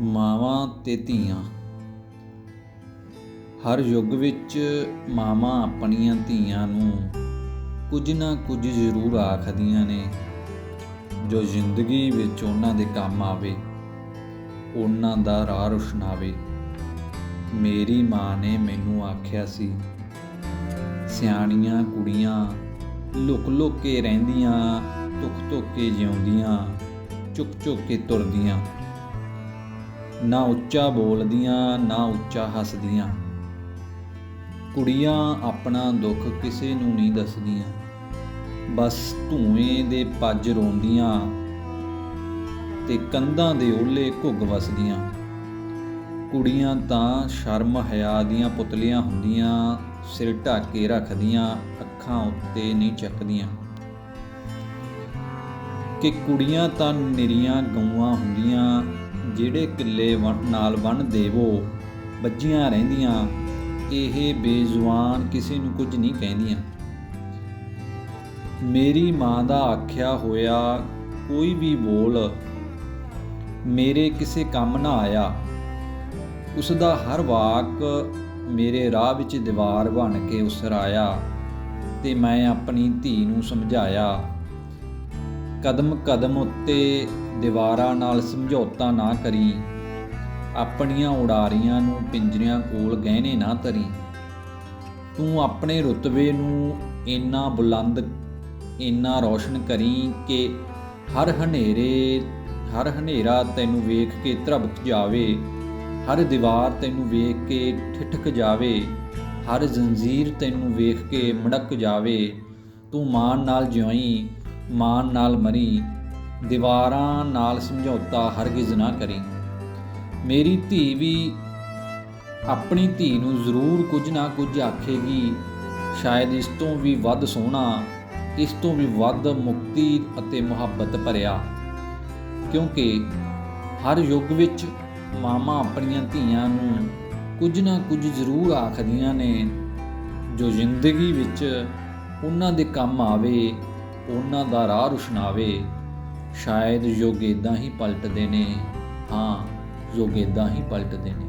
ਮਾਵਾਂ ਤੇ ਧੀਆਂ। ਹਰ ਯੁੱਗ ਵਿੱਚ ਮਾਵਾਂ ਆਪਣੀਆਂ ਧੀਆਂ ਨੂੰ ਕੁਝ ਨਾ ਕੁਝ ਜ਼ਰੂਰ ਆਖਦੀਆਂ ਨੇ। ਜੋ ਜ਼ਿੰਦਗੀ ਵਿੱਚ ਉਹਨਾਂ ਦੇ ਕੰਮ ਆਵੇ, ਉਹਨਾਂ ਦਾ ਰਾਹ ਰੁਸ਼ਨਾਵੇ। ਮੇਰੀ ਮਾਂ ਨੇ ਮੈਨੂੰ ਆਖਿਆ ਸੀ, ਸਿਆਣੀਆਂ ਕੁੜੀਆਂ ਲੁਕ ਲੁਕ ਕੇ ਰਹਿੰਦੀਆਂ ਤੁਕ ਤੁਕ ਕੇ ਜਿਉਂਦੀਆਂ, ਚੁੱਕ ਚੁੱਕ ਕੇ ਤੁਰਦੀਆਂ। ਨਾ ਉੱਚਾ ਬੋਲਦੀਆਂ, ਨਾ ਉੱਚਾ ਹੱਸਦੀਆਂ। ਕੁੜੀਆਂ ਆਪਣਾ ਦੁੱਖ ਕਿਸੇ ਨੂੰ ਨਹੀਂ ਦੱਸਦੀਆਂ। ਬਸ ਧੂਏ ਦੇ ਪੱਜ ਰੋਂਦੀਆਂ ਤੇ ਕੰਧਾਂ ਦੇ ਓਲੇ ਘੁੱਗ ਵਸਦੀਆਂ। ਕੁੜੀਆਂ ਤਾਂ ਸ਼ਰਮ ਹਯਾ ਦੀਆਂ ਪੁਤਲੀਆਂ ਹੁੰਦੀਆਂ, ਸਿਰ ਢੱਕ ਕੇ ਰੱਖਦੀਆਂ, ਅੱਖਾਂ ਉੱਤੇ ਨਹੀਂ ਚੱਕਦੀਆਂ। ਕਿ ਕੁੜੀਆਂ ਤਾਂ ਨਿਰੀਆਂ ਗਊਆਂ ਹੁੰਦੀਆਂ ਜਿਹੜੇ ਕਿੱਲੇ ਵਣ- ਨਾਲ ਬੰਨ ਦੇਵੋ ਵੱਜੀਆਂ ਰਹਿੰਦੀਆਂ, ਇਹ ਬੇਜ਼ੁਬਾਨ ਕਿਸੇ ਨੂੰ ਕੁਝ ਨਹੀਂ ਕਹਿੰਦੀਆਂ। ਮੇਰੀ ਮਾਂ ਦਾ ਆਖਿਆ ਹੋਇਆ, ਕੋਈ ਵੀ ਬੋਲ ਮੇਰੇ ਕਿਸੇ ਕੰਮ ਨਾ ਆਇਆ। ਉਸ ਦਾ ਹਰ ਵਾਕ ਮੇਰੇ ਰਾਹ ਵਿੱਚ ਦੀਵਾਰ ਬਣ ਕੇ ਉਸਰਾਇਆ ਤੇ ਮੈਂ ਆਪਣੀ ਧੀ ਨੂੰ ਸਮਝਾਇਆ। ਕਦਮ ਕਦਮ ਉੱਤੇ ਦੀਵਾਰਾਂ ਨਾਲ ਸਮਝੌਤਾ ਨਾ ਕਰੀ। ਆਪਣੀਆਂ ਉਡਾਰੀਆਂ ਨੂੰ ਪਿੰਜਰਿਆਂ ਕੋਲ ਗਹਿਣੇ ਨਾ ਧਰੀ। ਤੂੰ ਆਪਣੇ ਰੁਤਬੇ ਨੂੰ ਇੰਨਾ ਬੁਲੰਦ, ਇੰਨਾ ਰੌਸ਼ਨ ਕਰੀ ਕਿ ਹਰ ਹਨੇਰੇ, ਹਰ ਹਨੇਰਾ ਤੈਨੂੰ ਵੇਖ ਕੇ ਧਰਬਕ ਜਾਵੇ। ਹਰ ਦੀਵਾਰ ਤੈਨੂੰ ਵੇਖ ਕੇ ਠਿਠਕ ਜਾਵੇ। ਹਰ ਜ਼ੰਜੀਰ ਤੈਨੂੰ ਵੇਖ ਕੇ ਮੜਕ ਜਾਵੇ। ਤੂੰ ਮਾਨ ਨਾਲ ਜਿਉਈ ਮਾਨ ਨਾਲ ਮਰੀ, ਦੀਵਾਰਾਂ ਨਾਲ ਸਮਝੌਤਾ ਹਰਗਿਜ਼ ਨਾ ਕਰੀ। ਮੇਰੀ ਧੀ ਵੀ ਆਪਣੀ ਧੀ ਨੂੰ ਜ਼ਰੂਰ ਕੁਝ ਨਾ ਕੁਝ ਆਖੇਗੀ, ਸ਼ਾਇਦ ਇਸ ਤੋਂ ਵੀ ਵੱਧ ਸੋਹਣਾ, ਇਸ ਤੋਂ ਵੀ ਵੱਧ ਮੁਕਤੀ ਅਤੇ ਮੁਹੱਬਤ ਭਰਿਆ। ਕਿਉਂਕਿ ਹਰ ਯੁੱਗ ਵਿੱਚ ਮਾਮਾ ਆਪਣੀਆਂ ਧੀਆਂ ਨੂੰ ਕੁਝ ਨਾ ਕੁਝ ਜ਼ਰੂਰ ਆਖਦੀਆਂ ਨੇ। ਜੋ ਜ਼ਿੰਦਗੀ ਵਿੱਚ ਉਹਨਾਂ ਦੇ ਕੰਮ ਆਵੇ ਉਹਨਾਂ ਦਾ ਰਾਹ ਰੁਸ਼ਨਾਵੇ। ਸ਼ਾਇਦ ਯੁੱਗ ਇਦਾਂ ਹੀ ਪਲਟਦੇ ਨੇ। ਹਾਂ, ਯੁੱਗ ਇਦਾਂ ਹੀ ਪਲਟਦੇ ਨੇ।